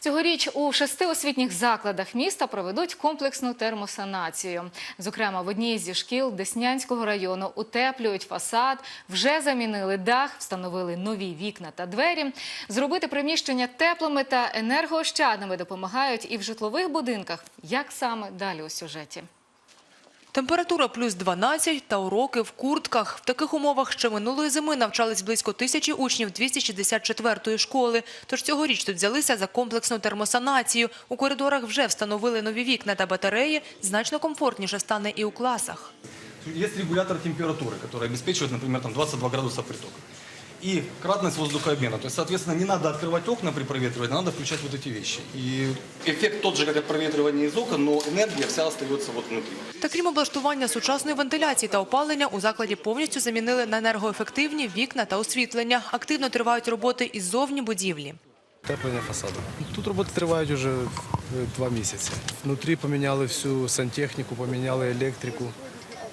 Цьогоріч у шести освітніх закладах міста проведуть комплексну термосанацію. Зокрема, в одній зі шкіл Деснянського району утеплюють фасад, вже замінили дах, встановили нові вікна та двері. Зробити приміщення теплими та енергоощадними допомагають і в житлових будинках. Як саме далі у сюжеті? Температура плюс 12 та уроки в куртках. В таких умовах ще минулої зими навчались близько тисячі учнів 264-ї школи. Тож цьогоріч тут взялися за комплексну термосанацію. У коридорах вже встановили нові вікна та батареї. Значно комфортніше стане і у класах. Есть регулятор температуры, который обеспечивает, например, там 22 градуса притока И кратность воздухообмена. То есть, соответственно, не надо открывать окна при проветривании, надо включать вот эти вещи. И эффект тот же, как от проветривания из окон, но энергия вся остается вот внутри. Та крім облаштування сучасної вентиляції та опалення, у закладі повністю замінили на енергоефективні вікна та освітлення. Активно тривають роботи із зовні будівлі. Теплення фасаду. Тут роботи тривають вже е, два місяці. Внутрі поміняли всю сантехніку, поміняли електрику,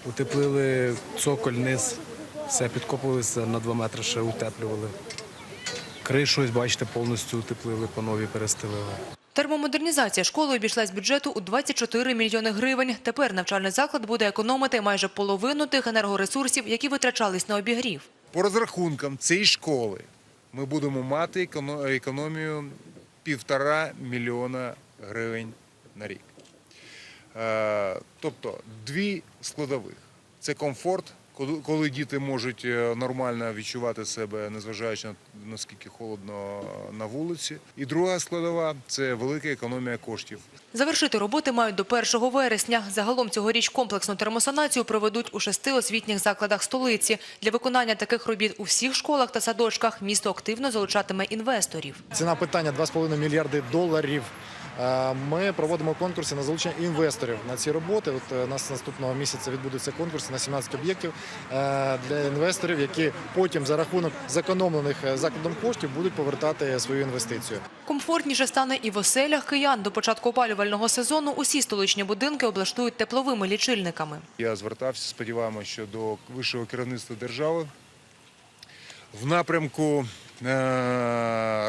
утеплили цоколь, низ, все підкопувалися на два метри, ще утеплювали. Кришу, ось бачите, повністю утеплили, по новій перестелили. Термомодернізація школи обійшлась бюджету у 24 мільйони гривень. Тепер навчальний заклад буде економити майже половину тих енергоресурсів, які витрачались на обігрів. По розрахункам цієї школи ми будемо мати економію півтора мільйона гривень на рік. Е, Тобто дві складових. Це комфорт, коли- коли діти можуть е, нормально відчувати себе, незважаючи на наскільки холодно на вулиці. І друга складова це велика економія коштів. Завершити роботи мають до 1 вересня. Загалом цьогоріч комплексну термосанацію проведуть у шести освітніх закладах столиці. Для виконання таких робіт у всіх школах та садочках місто активно залучатиме інвесторів. Ціна питання 2,5 мільярди доларів. Е, Ми проводимо конкурси на залучення інвесторів на ці роботи. От е, у нас наступного місяця відбудуться конкурси на 17 об'єктів е, для інвесторів, які потім за рахунок зекономлених е, закладом коштів будуть повертати свою інвестицію. Комфортніше стане і в оселях киян. До початку опалювального сезону усі столичні будинки облаштують тепловими лічильниками. Я звертався, сподіваємося, що до вищого керівництва держави в напрямку е,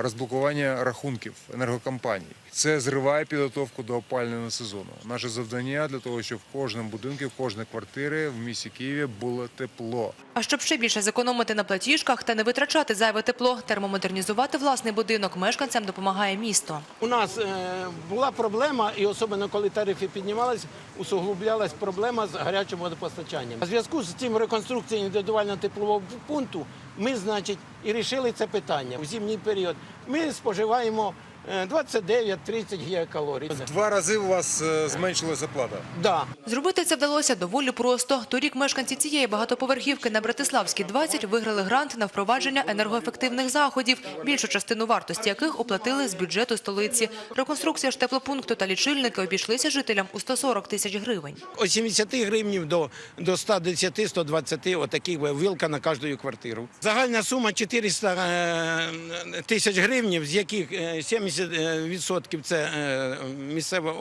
розблокування рахунків енергокомпаній. Це зриває підготовку до опалювального сезону. Наше завдання для того, щоб в кожному будинку, в кожній квартирі в місті Києві було тепло. А щоб ще більше зекономити на платіжках та не витрачати зайве тепло, термомодернізувати власний будинок мешканцям допомагає місто. У нас е, була проблема, і особливо коли тарифи піднімалися, усугублялась проблема з гарячим водопостачанням. У зв'язку з цим реконструкцією індивідуального теплового пункту ми, значить, і рішили це питання. У зимній період. Ми споживаємо Е, 29-30 гігакалорій. В два рази у вас е, зменшилася заплата. Да. Зробити це вдалося доволі просто. Торік мешканці цієї багатоповерхівки на Братиславській 20 виграли грант на впровадження енергоефективних заходів, більшу частину вартості яких оплатили з бюджету столиці. Реконструкція ж теплопункту та лічильники обійшлися жителям у 140 тисяч гривень. От 70 гривнів до, до 110-120 отаких вилка на кожну квартиру. Загальна сума 400 е, тисяч гривнів, з яких 70 80% е, – це е, місцева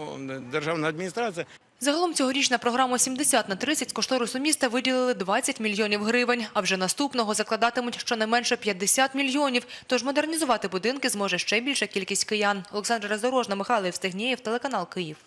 державна адміністрація. Загалом цьогорічна програма «70 на 30» з кошторису міста виділили 20 мільйонів гривень. А вже наступного закладатимуть щонайменше 50 мільйонів. Тож модернізувати будинки зможе ще більша кількість киян. Олександра Роздорожна, Михайло Євстигнєєв, телеканал Київ.